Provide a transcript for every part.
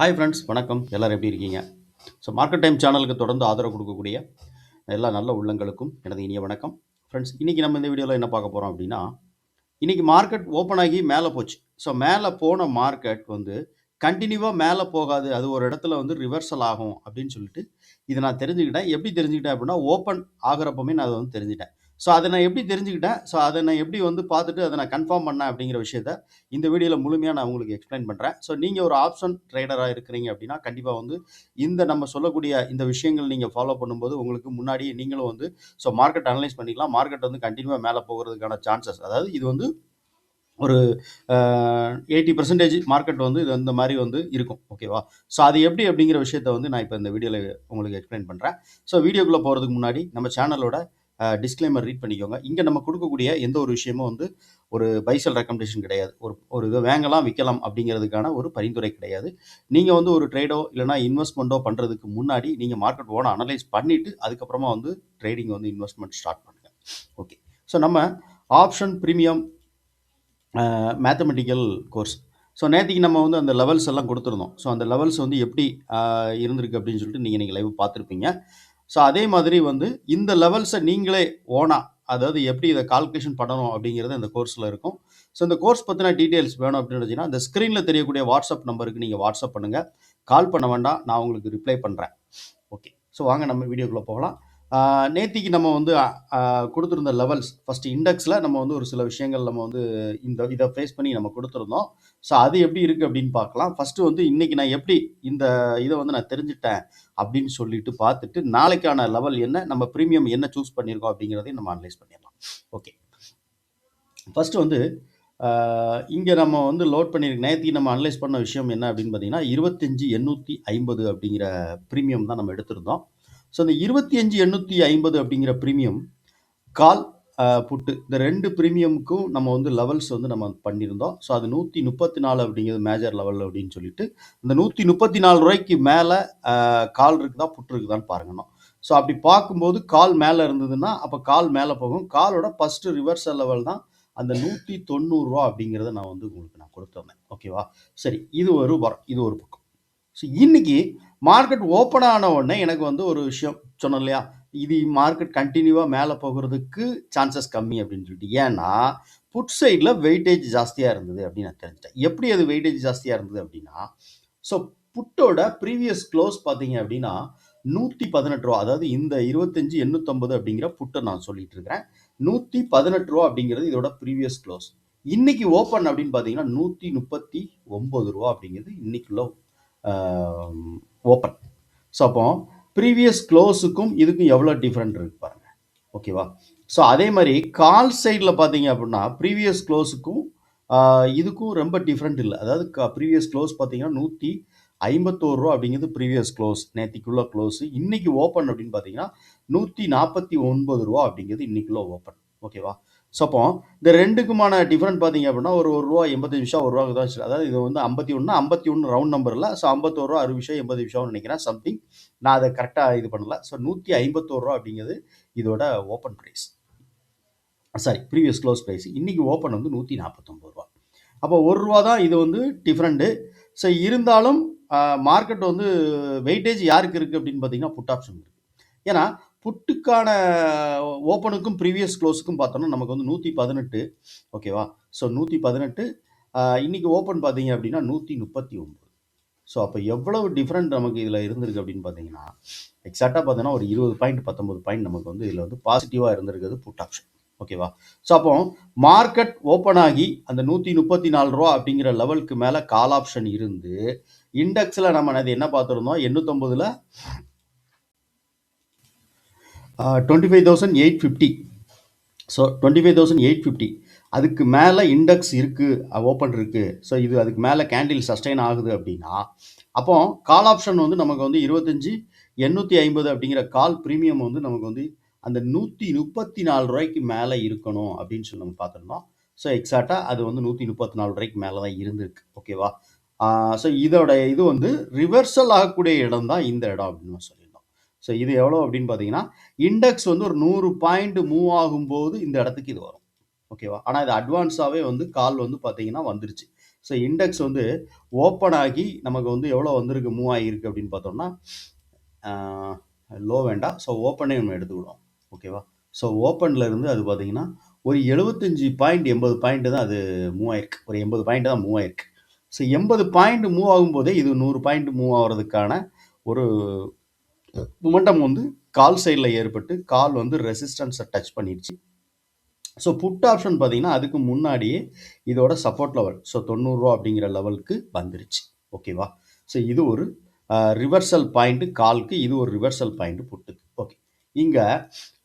Hi friends வணக்கம். எல்லோரும் எப்படி இருக்கீங்க? ஸோ மார்க்கெட் டைம் சேனலுக்கு தொடர்ந்து ஆதரவு கொடுக்கக்கூடிய எல்லா நல்ல உள்ளங்களுக்கும் எனது இனிய வணக்கம். ஃப்ரெண்ட்ஸ் இன்றைக்கி நம்ம இந்த வீடியோவில் என்ன பார்க்க போகிறோம் அப்படின்னா இன்றைக்கி மார்க்கெட் ஓப்பன் ஆகி மேலே போச்சு. ஸோ மேலே போன மார்க்கெட் வந்து கண்டினியூவாக மேலே போகாது. அது ஒரு இடத்துல வந்து ரிவர்சல் ஆகும் அப்படின்னு சொல்லிட்டு இதை நான் தெரிஞ்சுக்கிட்டேன். எப்படி தெரிஞ்சுக்கிட்டேன் அப்படின்னா ஓப்பன் ஆகிறப்பமே நான் அதை வந்து தெரிஞ்சுட்டேன் ஸோ அதை நான் எப்படி தெரிஞ்சுக்கிட்டேன்? ஸோ அதை நான் எப்படி வந்து பார்த்துட்டு அதை நான் கன்ஃபார்ம் பண்ணேன் அப்படிங்கிற விஷயத்த இந்த வீடியோவில் முழுமையாக நான் உங்களுக்கு எக்ஸ்பிளைன் பண்ணுறேன் ஸோ நீங்கள் ஒரு ஆப்ஷன் ட்ரேடராக இருக்கிறீங்க அப்படின்னா கண்டிப்பாக வந்து இந்த நம்ம சொல்லக்கூடிய இந்த விஷயங்கள் நீங்கள் ஃபாலோ பண்ணும்போது உங்களுக்கு முன்னாடியே நீங்களும் வந்து ஸோ மார்க்கெட் அனலைஸ் பண்ணிக்கலாம். மார்க்கெட் வந்து கண்டினியூவாக மேலே போகிறதுக்கான சான்சஸ் அதாவது இது வந்து ஒரு எயிட்டி பர்சன்டேஜ் மார்க்கெட் வந்து இது இந்த மாதிரி வந்து இருக்கும். ஓகேவா ஸோ அது எப்படி அப்படிங்கிற விஷயத்த வந்து நான் இப்போ இந்த வீடியோவில் உங்களுக்கு எக்ஸ்பிளைன் பண்ணுறேன் ஸோ வீடியோக்குள்ளே போகிறதுக்கு முன்னாடி நம்ம சேனலோட டிஸ்க்ளைமர் ரீட் பண்ணிக்கோங்க. இங்கே நம்ம கொடுக்கக்கூடிய எந்த ஒரு விஷயமும் வந்து ஒரு பைசல் ரெக்கமெண்டேஷன் கிடையாது. ஒரு ஒரு இதை வாங்கலாம் விற்கலாம் அப்படிங்கிறதுக்கான ஒரு பரிந்துரை கிடையாது. நீங்கள் வந்து ஒரு ட்ரேடோ இல்லைனா இன்வெஸ்ட்மெண்ட்டோ பண்ணுறதுக்கு முன்னாடி நீங்கள் மார்க்கெட் ஓன அனலைஸ் பண்ணிவிட்டு அதுக்கப்புறமா வந்து ட்ரேடிங் வந்து இன்வெஸ்ட்மெண்ட் ஸ்டார்ட் பண்ணுங்கள் ஓகே ஸோ நம்ம option premium mathematical course so நேற்றுக்கு நம்ம வந்து அந்த லெவல்ஸ் எல்லாம் கொடுத்துருந்தோம். ஸோ அந்த லெவல்ஸ் வந்து எப்படி இருந்திருக்கு அப்படின்னு சொல்லிட்டு நீங்கள் நீங்கள் லைவ் பார்த்துருப்பீங்க ஸோ அதே மாதிரி வந்து இந்த லெவல்ஸை நீங்களே ஓனாக அதாவது எப்படி இதை கால்குலேஷன் பண்ணணும் அப்படிங்கிறது இந்த கோர்ஸில் இருக்கும். ஸோ இந்த கோர்ஸ் பற்றின டீட்டெயில்ஸ் வேணும் அப்படின்னு வச்சிங்கன்னா இந்த ஸ்க்ரீனில் தெரியக்கூடிய வாட்ஸ்அப் நம்பருக்கு நீங்கள் வாட்ஸ்அப் பண்ணுங்கள் கால் பண்ண வேண்டாம் நான் உங்களுக்கு ரிப்ளை பண்ணுறேன் ஓகே ஸோ வாங்க நம்ம வீடியோக்குள்ளே போகலாம். நேத்திக்கு நம்ம வந்து கொடுத்துருந்த லெவல்ஸ் ஃபர்ஸ்ட் இண்டெக்ஸில் நம்ம வந்து ஒரு சில விஷயங்கள் நம்ம வந்து இந்த இதை ஃபேஸ் பண்ணி நம்ம கொடுத்துருந்தோம். ஸோ அது எப்படி இருக்குது அப்படின்னு பார்க்கலாம். ஃபஸ்ட்டு வந்து இன்றைக்கி நான் எப்படி இந்த இதை வந்து நான் தெரிஞ்சுட்டேன் அப்படின்னு சொல்லிட்டு பார்த்துட்டு நாளைக்கான லெவல் என்ன நம்ம ப்ரீமியம் என்ன சூஸ் பண்ணியிருக்கோம் அப்படிங்கிறதையும் நம்ம அனலைஸ் பண்ணிடலாம். ஓகே ஃபஸ்ட்டு வந்து இங்கே நம்ம வந்து லோட் பண்ணியிருக்க நேற்று நம்ம அனலைஸ் பண்ண விஷயம் என்ன அப்படின்னு பார்த்தீங்கன்னா இருபத்தஞ்சி எண்ணூற்றி ஐம்பது அப்படிங்கிற ப்ரீமியம் தான் நம்ம எடுத்திருந்தோம். ஸோ இந்த இருபத்தி அஞ்சு எண்ணூற்றி ஐம்பது அப்படிங்கிற ப்ரீமியம் கால் புட்டு இந்த ரெண்டு ப்ரீமியமுக்கும் நம்ம வந்து லெவல்ஸ் வந்து நம்ம பண்ணியிருந்தோம். ஸோ அது நூற்றி முப்பத்தி நாலு அப்படிங்கிறது மேஜர் லெவல் அப்படின்னு சொல்லிட்டு இந்த நூற்றி முப்பத்தி நாலு ரூபாய்க்கு மேலே கால் இருக்குதா புட்டு இருக்குதான்னு பாருங்கணும் ஸோ அப்படி பார்க்கும்போது கால் மேலே இருந்ததுன்னா அப்போ கால் மேலே போகும். காலோட ஃபஸ்ட்டு ரிவர்சல் லெவல் தான் அந்த நூற்றி தொண்ணூறுரூவா அப்படிங்கிறத நான் வந்து உங்களுக்கு நான் கொடுத்துருந்தேன். ஓகேவா சரி இது ஒரு வரம் இது ஒரு பக்கம். ஸோ இன்னைக்கு மார்க்கெட் ஓப்பன் ஆன உடனே எனக்கு வந்து ஒரு விஷயம் சொன்னோம் இல்லையா? இது மார்க்கெட் கண்டினியூவாக மேலே போகிறதுக்கு சான்சஸ் கம்மி அப்படின்னு சொல்லிட்டு. ஏன்னா புட் சைடில் வெயிட்டேஜ் ஜாஸ்தியாக இருந்தது அப்படின்னு நான் தெரிஞ்சிட்டேன். எப்படி அது வெயிட்டேஜ் ஜாஸ்தியாக இருந்தது அப்படின்னா ஸோ புட்டோட ப்ரீவியஸ் க்ளோஸ் பார்த்தீங்க அப்படின்னா நூற்றி பதினெட்டு ரூபா அதாவது இந்த இருபத்தஞ்சி எண்ணூற்றம்பது அப்படிங்கிற புட்டை நான் சொல்லிட்டு இருக்கிறேன். நூற்றி பதினெட்டு ரூபா அப்படிங்கிறது இதோட ப்ரீவியஸ் க்ளோஸ் இன்னைக்கு ஓப்பன் அப்படின்னு பார்த்தீங்கன்னா நூற்றி முப்பத்தி ஒம்பது ரூபா அப்படிங்கிறது இன்னைக்குள்ள ஓப்பன் ஸோ அப்போ ப்ரீவியஸ் க்ளோஸுக்கும் இதுக்கும் எவ்வளோ டிஃப்ரெண்ட் இருக்கு பாருங்க. ஓகேவா ஸோ அதே மாதிரி கால் சைடில் பார்த்தீங்க அப்படின்னா ப்ரீவியஸ் க்ளோஸுக்கும் இதுக்கும் ரொம்ப டிஃப்ரெண்ட் இல்லை. அதாவது க ப்ரீவியஸ் க்ளோஸ் பார்த்தீங்கன்னா நூற்றி ஐம்பத்தோரு ரூபா அப்படிங்கிறது ப்ரீவியஸ் க்ளோஸ் நேற்றுக்குள்ள க்ளோஸ் இன்றைக்கி ஓப்பன் அப்படின்னு பார்த்தீங்கன்னா நூற்றி நாற்பத்தி ஒன்பது ரூபா அப்படிங்கிறது இன்றைக்குள்ள ஓப்பன் ஓகேவா ஸோ அப்போ இந்த ரெண்டுக்குமான டிஃப்ரெண்ட் பார்த்தீங்க அப்படின்னா ஒரு ஒரு ரூபா எண்பத்தஞ்சு விஷயம் ஒரு ரூபாய்க்கு தான் அதாவது இது வந்து ஐம்பத்தி ஒன்று ஐம்பத்தி ஒன்று ரவுண்ட் நம்பரில் ஸோ ஐம்பத்தோரு ரூபா அறுபது விஷயம் எண்பது விஷயம்னு நினைக்கிறேன். சம்திங் நான் அதை கரெக்டாக இது பண்ணல. ஸோ நூற்றி ஐம்பத்தோரு ரூபா அப்படிங்கிறது இதோட open price sorry previous close price இன்றைக்கி ஓப்பன் வந்து நூற்றி நாற்பத்தொம்பது ரூபா. அப்போ ஒரு ரூபா தான் இது வந்து டிஃப்ரெண்ட்டு ஸோ இருந்தாலும் மார்க்கெட் வந்து வெயிட்டேஜ் யாருக்கு இருக்குது அப்படின்னு பார்த்தீங்கன்னா புட் ஆப்ஷன் இருக்குது ஏன்னா புட்டுக்கான ஓப்பனுக்கும் ப்ரீவியஸ் க்ளோஸுக்கும் பார்த்தோன்னா நமக்கு வந்து நூற்றி பதினெட்டு ஓகேவா? ஸோ நூற்றி பதினெட்டு இன்றைக்கி ஓப்பன் பார்த்தீங்க அப்படின்னா நூற்றி முப்பத்தி ஒம்பது ஸோ அப்போ எவ்வளவு டிஃப்ரெண்ட் நமக்கு இதில் இருந்திருக்கு அப்படின்னு பார்த்தீங்கன்னா எக்ஸாக்டாக பார்த்தோன்னா ஒரு இருபது பாயிண்ட் பத்தொம்பது பாயிண்ட் நமக்கு வந்து இதில் வந்து பாசிட்டிவாக இருந்திருக்கிறது புட் ஆப்ஷன் ஓகேவா? ஸோ அப்போ மார்க்கெட் ஓப்பன் ஆகி அந்த நூற்றி முப்பத்தி நாலு ரூபா அப்படிங்கிற லெவலுக்கு மேலே கால் ஆப்ஷன் இருந்து இண்டெக்ஸில் நம்ம அது என்ன பார்த்துருந்தோம்? எண்ணூற்றம்பதில் twenty five thousand eight fifty so twenty five thousand eight fifty அதுக்கு மேலே இண்டெக்ஸ் இருக்குது ஓப்பன் இருக்குது ஸோ இது அதுக்கு மேலே கேண்டில் சஸ்டைன் ஆகுது அப்படின்னா அப்போ கால் ஆப்ஷன் வந்து நமக்கு வந்து இருபத்தஞ்சி எண்ணூற்றி ஐம்பது அப்படிங்கிற கால் ப்ரீமியம் வந்து நமக்கு வந்து அந்த நூற்றி முப்பத்தி நாலு ரூபாய்க்கு மேலே இருக்கணும் அப்படின்னு சொல்லி நம்ம பார்த்துருந்தோம். ஸோ எக்ஸாக்டாக அது வந்து நூற்றி முப்பத்தி நாலு ரூபாய்க்கு மேலே தான் இருந்திருக்கு. ஓகேவா ஸோ இதோட இது வந்து ரிவர்சல் ஆகக்கூடிய இடம் தான் இந்த இடம் அப்படின்னு சொல்லி ஸோ இது எவ்வளோ அப்படின்னு பார்த்தீங்கன்னா இண்டெக்ஸ் வந்து ஒரு நூறு பாயிண்ட் மூவ் ஆகும்போது இந்த இடத்துக்கு இது வரும். ஓகேவா ஆனால் இது அட்வான்ஸாகவே வந்து கால் வந்து பார்த்தீங்கன்னா வந்துருச்சு. ஸோ இண்டெக்ஸ் வந்து ஓப்பன் ஆகி நமக்கு வந்து எவ்வளோ வந்திருக்கு மூவ் ஆகியிருக்கு அப்படின்னு பார்த்தோம்னா லோ வேண்டாம் ஸோ ஓப்பனே நம்ம எடுத்துக்கிடுவோம். ஓகேவா ஸோ ஓப்பனில் இருந்து அது பார்த்தீங்கன்னா ஒரு எழுபத்தஞ்சி பாயிண்ட் எண்பது பாயிண்ட் தான் அது மூவ் ஆயிருக்கு. ஒரு எண்பது பாயிண்ட் தான் மூவ் ஆயிருக்கு. ஸோ எண்பது பாயிண்ட் மூவ் ஆகும்போதே இது நூறு பாயிண்ட் மூவ் ஆகிறதுக்கான ஒரு மொமெண்டம் வந்து கால் சைடில் ஏற்பட்டு கால் வந்து ரெசிஸ்டன்ஸை டச் பண்ணிடுச்சு. ஸோ புட் ஆப்ஷன் பார்த்தீங்கன்னா அதுக்கு முன்னாடியே இதோட சப்போர்ட் லெவல் ஸோ தொண்ணூறுரூவா அப்படிங்கிற லெவலுக்கு வந்துருச்சு. ஓகேவா ஸோ இது ஒரு ரிவர்சல் பாயிண்ட்டு கால்க்கு இது ஒரு ரிவர்சல் பாயிண்ட்டு புட்டுக்கு ஓகே இங்கே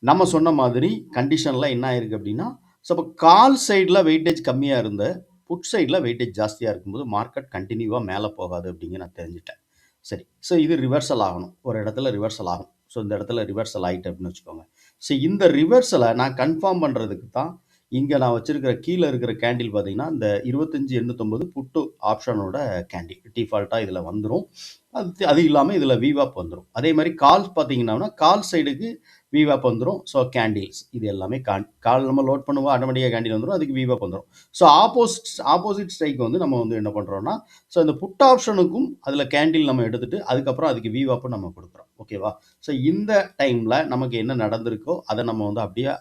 நம்ம சொன்ன மாதிரி கண்டிஷனில் என்ன ஆயிருக்கு அப்படின்னா ஸோ இப்போ கால் சைடில் வெயிட்டேஜ் கம்மியாக இருந்த புட் சைடில் வெயிட்டேஜ் ஜாஸ்தியாக இருக்கும்போது மார்க்கெட் கண்டினியூவாக மேலே போகாது அப்படிங்க நான் தெரிஞ்சுட்டேன். சரி. ஸோ இது ரிவர்சல் ஆகணும். ஒரு இடத்துல ரிவர்சல் ஆகும். ஸோ இந்த இடத்துல ரிவர்சல் ஆகிட்டு அப்படின்னு வச்சுக்கோங்க. ஸோ இந்த ரிவர்சலை நான் கன்ஃபார்ம் பண்ணுறதுக்கு தான் இங்கே நான் வச்சிருக்கிற கீழே இருக்கிற கேண்டில் பார்த்தீங்கன்னா இந்த இருபத்தஞ்சி எண்ணூற்றொம்பது புட்டு ஆப்ஷனோட கேண்டில் டிஃபால்ட்டாக இதில் வந்துடும் அது அது இல்லாமல் இதில் வீவாப் வந்துடும் அதே மாதிரி கால்ஸ் பார்த்தீங்கன்னா கால் சைடுக்கு விவாப் வந்துடும் ஸோ கேண்டில்ஸ் இது எல்லாமே கான் கால் நம்ம லோட் பண்ணுவோம் ஆட்டோமேட்டிக்காக கேண்டில் வந்துடும் அதுக்கு விவாப் வந்துடும் ஸோ ஆப்போசிட் ஆப்போசிட் ஸ்ட்ரைக் வந்து நம்ம வந்து என்ன பண்ணுறோம்னா ஸோ இந்த புட் ஆப்ஷனுக்கும் அதில் கேண்டில் நம்ம எடுத்துகிட்டு அதுக்கப்புறம் அதுக்கு விவாப்பும் நம்ம கொடுக்குறோம். ஓகேவா ஸோ இந்த டைமில் நமக்கு என்ன நடந்திருக்கோ அதை நம்ம வந்து அப்படியே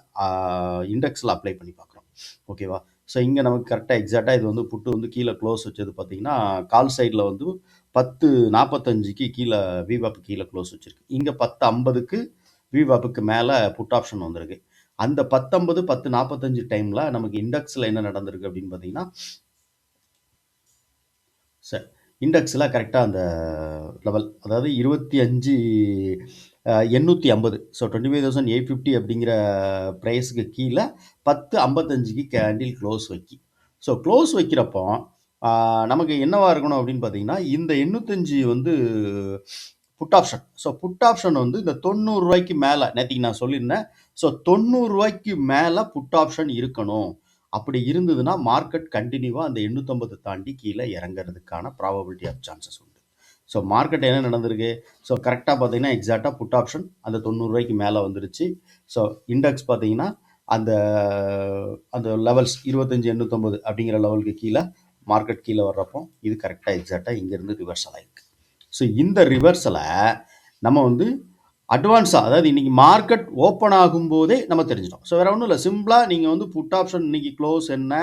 இண்டெக்ஸில் அப்ளை பண்ணி பார்க்குறோம். ஓகேவா ஸோ இங்கே நமக்கு கரெக்டாக எக்ஸாக்டாக இது வந்து புட்டு வந்து கீழே க்ளோஸ் வச்சது பார்த்தீங்கன்னா கால் சைடில் வந்து பத்து நாற்பத்தஞ்சுக்கு கீழே விவாப் கீழே க்ளோஸ் வச்சுருக்கு. இங்கே பத்து ஐம்பதுக்கு விவாப்புக்கு மேலே புட் ஆப்ஷன் வந்திருக்கு. அந்த பத்தொன்பது பத்து நாற்பத்தஞ்சு டைமில் நமக்கு இண்டெக்ஸில் என்ன நடந்திருக்கு அப்படின்னு பார்த்தீங்கன்னா சரி இண்டெக்ஸில் கரெக்டாக அந்த லெவல் அதாவது இருபத்தி அஞ்சு எண்ணூற்றி ஐம்பது. So twenty five thousand eight fifty அப்படிங்கிற ப்ரைஸுக்கு கீழே பத்து ஐம்பத்தஞ்சுக்கு கேண்டில் க்ளோஸ் வைக்கி. ஸோ க்ளோஸ் வைக்கிறப்போ நமக்கு என்னவாக இருக்கணும் அப்படின்னு பார்த்தீங்கன்னா இந்த எண்ணூத்தஞ்சு வந்து put option so put option வந்து இந்த தொண்ணூறுரூவாய்க்கு மேலே நேற்றுக்கு நான் சொல்லியிருந்தேன். ஸோ தொண்ணூறுரூவாய்க்கு மேலே புட் ஆப்ஷன் இருக்கணும். அப்படி இருந்ததுன்னா மார்க்கெட் கண்டினியூவாக அந்த எண்ணூற்றம்பது தாண்டி கீழே இறங்குறதுக்கான ப்ராபபிலிட்டி ஆஃப் சான்சஸ் உண்டு. ஸோ மார்க்கெட் என்ன நடந்திருக்கு? ஸோ கரெக்டாக பார்த்தீங்கன்னா எக்ஸாக்டாக புட் ஆப்ஷன் அந்த தொண்ணூறுரூவாய்க்கு மேலே வந்துருச்சு. ஸோ இண்டெக்ஸ் பார்த்தீங்கன்னா அந்த அந்த லெவல்ஸ் இருபத்தஞ்சி எண்ணூற்றம்பது அப்படிங்கிற லெவலுக்கு கீழே மார்க்கெட் கீழே வர்றப்போ இது கரெக்டாக எக்ஸாக்டாக இங்கேருந்து ரிவர்சல் ஆகிருக்கு ஸோ இந்த ரிவர்ஸலை நம்ம வந்து அட்வான்ஸாக அதாவது இன்றைக்கி மார்க்கெட் ஓப்பன் ஆகும்போதே நம்ம தெரிஞ்சிட்டோம். ஸோ வேறு ஒன்றும் இல்லை. சிம்பிளாக நீங்கள் வந்து புட் ஆப்ஷன் இன்றைக்கி க்ளோஸ் என்ன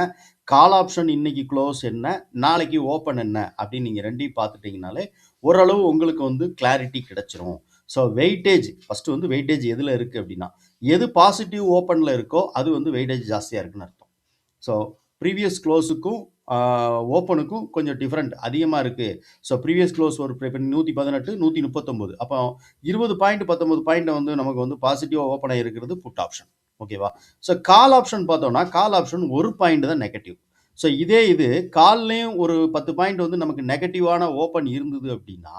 கால் ஆப்ஷன் இன்றைக்கி க்ளோஸ் என்ன நாளைக்கு ஓப்பன் என்ன அப்படின்னு நீங்கள் ரெண்டையும் பார்த்துட்டிங்கனாலே ஓரளவு உங்களுக்கு வந்து கிளாரிட்டி கிடச்சிரும். ஸோ வெயிட்டேஜ் ஃபஸ்ட்டு வந்து வெயிட்டேஜ் எதில் இருக்குது அப்படின்னா எது பாசிட்டிவ் ஓப்பனில் இருக்கோ அது வந்து வெயிட்டேஜ் ஜாஸ்தியாக இருக்குன்னு அர்த்தம். ஸோ ப்ரீவியஸ் க்ளோஸுக்கும் ஓப்பனுக்கும் கொஞ்சம் டிஃப்ரெண்ட் அதிகமாக இருக்குது ஸோ ப்ரீவியஸ் க்ளோஸ் ஒரு நூற்றி பதினெட்டு நூற்றி முப்பத்தொம்போது. அப்போ இருபது பாயிண்ட் பத்தொம்பது பாயிண்ட் வந்து நமக்கு வந்து பாசிட்டிவாக ஓப்பன் ஆகிருக்கிறது புட் ஆப்ஷன் ஓகேவா ஸோ கால் ஆப்ஷன் பார்த்தோம்னா கால் ஆப்ஷன் ஒரு பாயிண்ட் தான் நெகட்டிவ் ஸோ இதே இது கால்லையும் ஒரு பத்து பாயிண்ட் வந்து நமக்கு நெகட்டிவான ஓப்பன் இருந்தது அப்படின்னா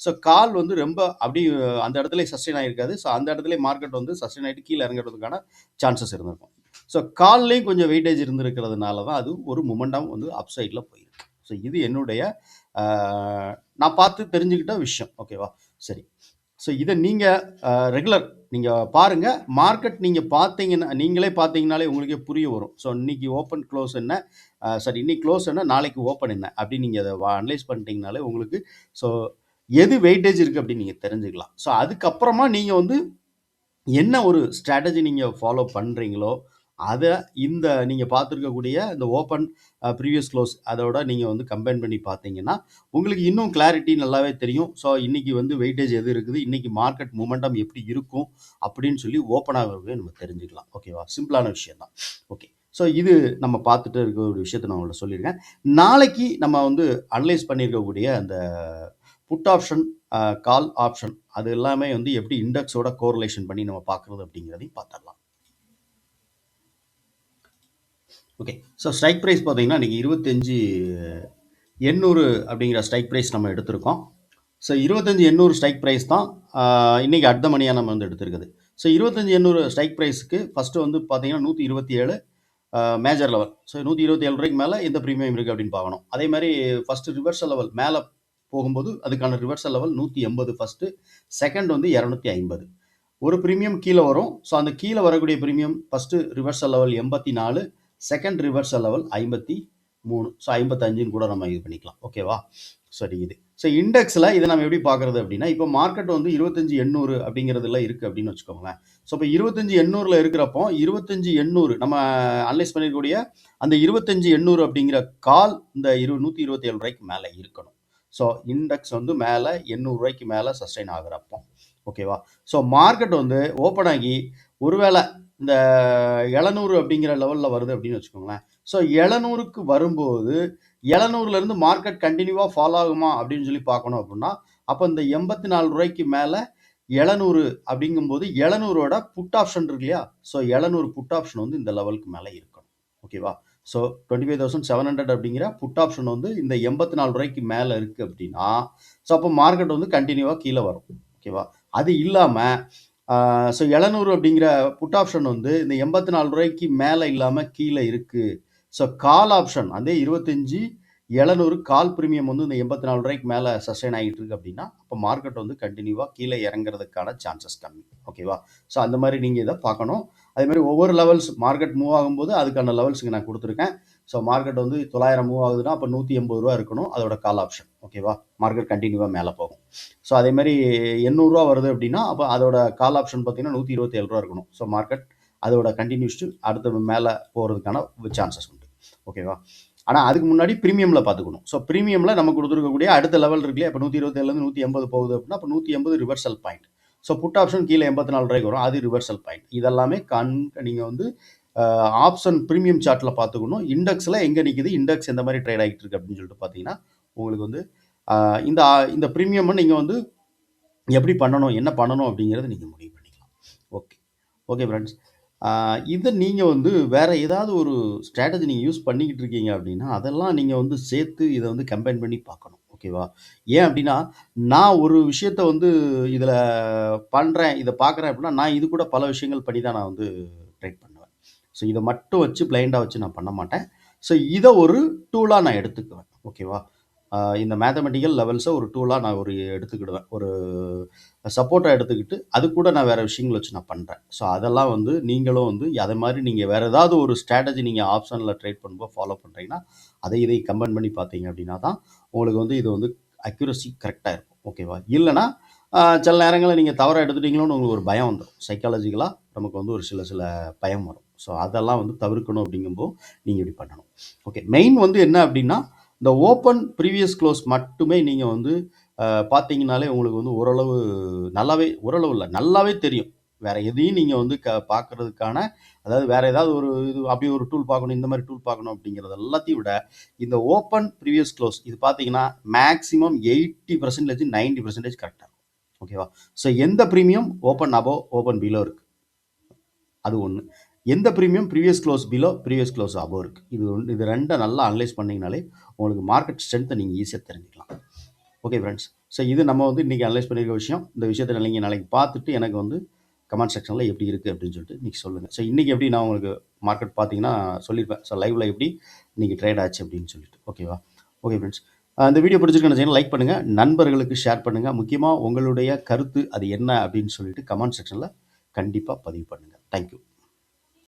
ஸோ கால் வந்து ரொம்ப அப்படி அந்த இடத்துல சஸ்டெயின் ஆகிருக்காது ஸோ அந்த இடத்துல மார்க்கெட் வந்து சஸ்டெயின் ஆகிட்டு கீழே இறங்குறதுக்கான சான்சஸ் இருந்திருக்கும். ஸோ கால்லையும் கொஞ்சம் வெயிட்டேஜ் இருந்திருக்கிறதுனால தான் அது ஒரு மொமெண்டம் வந்து அப் சைடில் போயிருக்கு. ஸோ இது என்னுடைய நான் பார்த்து தெரிஞ்சுக்கிட்ட விஷயம். ஓகேவா சரி. ஸோ இதை நீங்கள் ரெகுலர் நீங்கள் பாருங்கள் மார்க்கெட் நீங்கள் பார்த்தீங்கன்னா நீங்களே பார்த்தீங்கனாலே உங்களுக்கே புரிய வரும். ஸோ இன்றைக்கி ஓப்பன் க்ளோஸ் என்ன? சரி இன்னைக்கு க்ளோஸ் என்ன? நாளைக்கு ஓப்பன் என்ன? அப்படின்னு நீங்கள் அதை அனலைஸ் பண்ணிட்டீங்கனாலே உங்களுக்கு ஸோ எது வெயிட்டேஜ் இருக்குது அப்படின்னு நீங்கள் தெரிஞ்சுக்கலாம். ஸோ அதுக்கப்புறமா நீங்கள் வந்து என்ன ஒரு ஸ்ட்ராட்டஜி நீங்கள் ஃபாலோ பண்ணுறீங்களோ அதை இந்த நீங்கள் பார்த்துருக்கக்கூடிய இந்த ஓப்பன் ப்ரீவியஸ் க்ளோஸ் அதோட நீங்கள் வந்து கம்பைன் பண்ணி பார்த்தீங்கன்னா உங்களுக்கு இன்னும் கிளாரிட்டி நல்லாவே தெரியும். ஸோ இன்றைக்கி வந்து வெயிட்டேஜ் எது இருக்குது? இன்றைக்கி மார்க்கெட் மூமெண்டம் எப்படி இருக்கும்? அப்படின்னு சொல்லி ஓப்பனாகவே நம்ம தெரிஞ்சுக்கலாம். ஓகேவா சிம்பிளான விஷயம் தான் ஓகே ஸோ இது நம்ம பார்த்துட்டு இருக்க ஒரு விஷயத்தை நான் உங்களை சொல்லியிருக்கேன். நாளைக்கு நம்ம வந்து அனலைஸ் பண்ணியிருக்கக்கூடிய அந்த புட் ஆப்ஷன் கால் ஆப்ஷன் அது எல்லாமே வந்து எப்படி இண்டெக்ஸோட கோரிலேஷன் பண்ணி நம்ம பார்க்குறது அப்படிங்கிறதையும் பார்த்துடலாம். ஓகே ஸோ ஸ்ட்ரைக் ப்ரைஸ் பார்த்தீங்கன்னா இன்றைக்கி இருபத்தஞ்சி எண்ணூறு அப்படிங்கிற ஸ்ட்ரைக் ப்ரைஸ் நம்ம எடுத்திருக்கோம். ஸோ இருபத்தஞ்சி எண்ணூறு ஸ்ட்ரைக் ப்ரைஸ் தான் இன்றைக்கி அடுத்த மணியாக நம்ம வந்து எடுத்திருக்குது. ஸோ இருபத்தஞ்சி எண்ணூறு ஸ்ட்ரைக் ப்ரைஸுக்கு ஃபஸ்ட்டு வந்து பார்த்தீங்கன்னா நூற்றி இருபத்தி ஏழு மேஜர் லெவல் ஸோ நூற்றி இருபத்தி ஏழு ரூபாய்க்கு மேலே எந்த ப்ரீமியம் இருக்குது அப்படின்னு பார்க்கணும். அதே மாதிரி ஃபஸ்ட்டு ரிவர்சல் லெவல் மேலே போகும்போது அதுக்கான ரிவர்சல் லெவல் நூற்றி எண்பது ஃபஸ்ட்டு செகண்ட் வந்து இரநூத்தி ஐம்பது. ஒரு ப்ரீமியம் கீழே வரும். ஸோ அந்த கீழே வரக்கூடிய ப்ரீமியம் ஃபஸ்ட்டு ரிவர்சல் லெவல் எண்பத்தி நாலு செகண்ட் ரிவர்சல் லெவல் ஐம்பத்தி மூணு. ஸோ ஐம்பத்தஞ்சுன்னு கூட நம்ம இது பண்ணிக்கலாம். ஓகேவா சரி இது. ஸோ இண்டெக்ஸில் இதை நம்ம எப்படி பார்க்குறது அப்படின்னா இப்போ மார்க்கெட் வந்து இருபத்தஞ்சி எண்ணூறு அப்படிங்கிறதுல இருக்குது அப்படின்னு வச்சுக்கோங்களேன். ஸோ இப்போ இருபத்தஞ்சி எண்ணூறில் இருக்கிறப்போ இருபத்தஞ்சி எண்ணூறு நம்ம அனலைஸ் பண்ணிருக்கக்கூடிய அந்த இருபத்தஞ்சி எண்ணூறு அப்படிங்கிற கால் இந்த இரு நூற்றி இருபத்தி ஏழு ரூபாய்க்கு மேலே இருக்கணும். ஸோ இண்டெக்ஸ் வந்து மேலே எண்ணூறுரூவாய்க்கு மேலே சஸ்டைன் ஆகிறப்போ. ஓகேவா ஸோ மார்க்கெட் வந்து ஓப்பன் ஆகி ஒருவேளை இந்த எழுநூறு அப்படிங்கிற லெவலில் வருது அப்படின்னு வச்சுக்கோங்களேன். ஸோ எழுநூறுக்கு வரும்போது எழுநூறுலேருந்து மார்க்கெட் கண்டினியூவாக ஃபாலோ ஆகுமா அப்படின்னு சொல்லி பார்க்கணும் அப்படின்னா அப்போ இந்த எண்பத்தி நாலு ரூபாய்க்கு மேலே எழுநூறு அப்படிங்கும்போது எழுநூறோட புட் ஆப்ஷன் இருக்கு இல்லையா? ஸோ எழுநூறு புட் ஆப்ஷன் வந்து இந்த லெவலுக்கு மேலே இருக்கணும். ஓகேவா so twenty five thousand seven hundred அப்படிங்கிற புட் ஆப்ஷன் வந்து இந்த எண்பத்தி நாலு ரூபாய்க்கு மேலே இருக்குது அப்படின்னா ஸோ அப்போ மார்க்கெட் வந்து கண்டினியூவாக கீழே வரும். ஓகேவா அது இல்லாமல் ஸோ எழுநூறு அப்படிங்கிற புட் ஆப்ஷன் வந்து இந்த எண்பத்தி நாலு ரூபாய்க்கு மேலே இல்லாமல் கீழே இருக்குது ஸோ கால் ஆப்ஷன் அதே இருபத்தஞ்சி எழுநூறு கால் ப்ரீமியம் வந்து இந்த எண்பத்தி நாலு ரூபாய்க்கு மேலே சஸ்டைன் ஆகிட்டு இருக்கு அப்படின்னா அப்போ மார்க்கெட் வந்து கண்டினியூவாக கீழே இறங்குறதுக்கான சான்சஸ் கம்மி. ஓகேவா ஸோ அந்த மாதிரி நீங்கள் இதை பார்க்கணும். அதே மாதிரி ஒவ்வொரு லெவல்ஸ் மார்க்கெட் மூவ் ஆகும்போது அதுக்கான லெவல்ஸுக்கு நான் கொடுத்துருக்கேன். ஸோ மார்க்கெட் வந்து தொள்ளாயிரம் மூவ் ஆகுதுன்னா அப்போ நூற்றி எண்பது ரூபா இருக்கணும். அதோட கால் ஆப்ஷன் ஓகேவா மார்க்கெட் கண்டினியூவாக மேலே போகும். ஸோ அதே மாதிரி எண்ணூறுரூவா வருது அப்படின்னா அப்போ அதோட கால் ஆப்ஷன் பார்த்தீங்கன்னா நூற்றி இருபத்தேழு ரூபா இருக்கணும். ஸோ மார்க்கெட் அதோட கண்டினியூஸ்டு அடுத்த மேலே போகிறதுக்கான சான்சஸ் உண்டு. ஓகேவா ஆனால் அதுக்கு முன்னாடி ப்ரீமியமில் பார்த்துக்கணும். ஸோ ப்ரீமியமில் நம்ம கொடுத்துருக்கக்கூடிய அடுத்த லெவல் இருக்குல்லையா? இப்போ நூற்றி இருபத்தேழுலேருந்து நூற்றி எண்பது போகுது அப்படின்னா அப்போ நூற்றி எண்பது reversal point so put option கீழே எண்பத்தி நாலு ரூபாய்க்கு வரும். அது ரிவர்சல் பாயிண்ட் இதெல்லாமே கண் நீங்கள் வந்து ஆப்ஷன் ப்ரீமியம் சார்ட்டில் பார்த்துக்கணும். இண்டெக்ஸில் எங்கே நிற்கிது இண்டெக்ஸ் எந்த மாதிரி ட்ரேட் ஆகிட்டு இருக்கு அப்படின்னு சொல்லிட்டு பார்த்தீங்கன்னா உங்களுக்கு வந்து இந்த இந்த ப்ரீமியம் நீங்கள் வந்து எப்படி பண்ணணும்? என்ன பண்ணணும்? அப்படிங்கிறத நீங்கள் முடிவு பண்ணிக்கலாம். ஓகே ஓகே ஃப்ரெண்ட்ஸ் இதை நீங்கள் வந்து வேறு ஏதாவது ஒரு ஸ்ட்ராட்டஜி நீங்கள் யூஸ் பண்ணிக்கிட்டு இருக்கீங்க அப்படின்னா அதெல்லாம் நீங்கள் வந்து சேர்த்து இதை வந்து கம்பைன் பண்ணி பார்க்கணும். ஓகேவா ஏன் அப்படின்னா நான் ஒரு விஷயத்த வந்து இதில் பண்ணுறேன் இதை பார்க்குறேன் அப்படின்னா நான் இது கூட பல விஷயங்கள் பண்ணி தான் நான் வந்து ட்ரேட் பண்ணேன் ஸோ இதை மட்டும் வச்சு பிளைண்டாக வச்சு நான் பண்ண மாட்டேன். ஸோ இதை ஒரு டூலாக நான் எடுத்துக்குவேன். ஓகேவா இந்த மேத்தமெட்டிக்கல் லெவல்ஸை ஒரு டூலாக நான் ஒரு எடுத்துக்கிடுவேன். ஒரு சப்போர்ட்டாக எடுத்துக்கிட்டு அது கூட நான் வேறு விஷயங்கள் வச்சு நான் பண்ணுறேன் ஸோ அதெல்லாம் வந்து நீங்களும் வந்து அதே மாதிரி நீங்கள் வேறு ஏதாவது ஒரு ஸ்ட்ராட்டஜி நீங்கள் ஆப்ஷனில் ட்ரேட் பண்ணும்போது ஃபாலோ பண்ணுறீங்கன்னா அதை இதை கம்பைன் பண்ணி பார்த்தீங்க அப்படின்னா தான் உங்களுக்கு வந்து இது வந்து அக்யூரசி கரெக்டாக இருக்கும். ஓகேவா இல்லைனா சில நேரங்களில் நீங்கள் தவறாக எடுத்துட்டீங்களோன்னு உங்களுக்கு ஒரு பயம் வந்துடும் சைக்காலஜிக்கலாக நமக்கு வந்து ஒரு சில சில பயம் வரும். ஸோ அதெல்லாம் வந்து தவிர்க்கணும் அப்படிங்கும்போது நீங்கள் இப்படி பண்ணணும். ஓகே மெயின் வந்து என்ன அப்படின்னா இந்த ஓப்பன் ப்ரீவியஸ் க்ளோஸ் மட்டுமே நீங்கள் வந்து பார்த்தீங்கனாலே உங்களுக்கு வந்து ஓரளவு நல்லாவே ஓரளவு இல்லை நல்லாவே தெரியும். வேற எதையும் நீங்கள் வந்து க பார்க்கறதுக்கான அதாவது வேற ஏதாவது ஒரு இது அப்படி ஒரு டூல் பார்க்கணும் இந்த மாதிரி டூல் பார்க்கணும் அப்படிங்கிறது எல்லாத்தையும் விட இந்த ஓப்பன் ப்ரீவியஸ் க்ளோஸ் இது பார்த்தீங்கன்னா maximum eighty percentage ninety percentage கரெக்டாக இருக்கும். ஓகேவா ஸோ எந்த premium open above open below இருக்குது அது ஒன்று எந்த premium previous close below previous close above இருக்கு. இது இது ரெண்டை நல்லா அனலைஸ் பண்ணிங்கனாலே உங்களுக்கு மார்க்கெட் ஸ்ட்ரென்த்தை நீங்கள் ஈஸியாக தெரிஞ்சுக்கலாம். ஓகே ஃப்ரெண்ட்ஸ் ஸோ இது நம்ம வந்து இன்றைக்கி அனலைஸ் பண்ணியிருக்க விஷயம். இந்த விஷயத்தை நீங்கள் நாளைக்கு பார்த்துட்டு எனக்கு வந்து கமெண்ட் செக்ஷனில் எப்படி இருக்குது அப்படின்னு சொல்லிட்டு இன்றைக்கி சொல்லுங்கள் ஸோ இன்றைக்கி எப்படி நான் உங்களுக்கு மார்க்கெட் பார்த்தீங்கன்னா சொல்லியிருப்பேன் ஸோ லைவில் எப்படி இன்றைக்கி ட்ரேட் ஆச்சு அப்படின்னு சொல்லிட்டு. ஓகேவா ஓகே ஃப்ரெண்ட்ஸ் அந்த வீடியோ பிடிச்சிருக்கேன் செய்யணும் லைக் பண்ணுங்கள் நண்பர்களுக்கு ஷேர் பண்ணுங்கள் முக்கியமாக உங்களுடைய கருத்து அது என்ன அப்படின்னு சொல்லிட்டு கமெண்ட் செக்ஷனில் கண்டிப்பாக பதிவு பண்ணுங்கள் தேங்க்யூ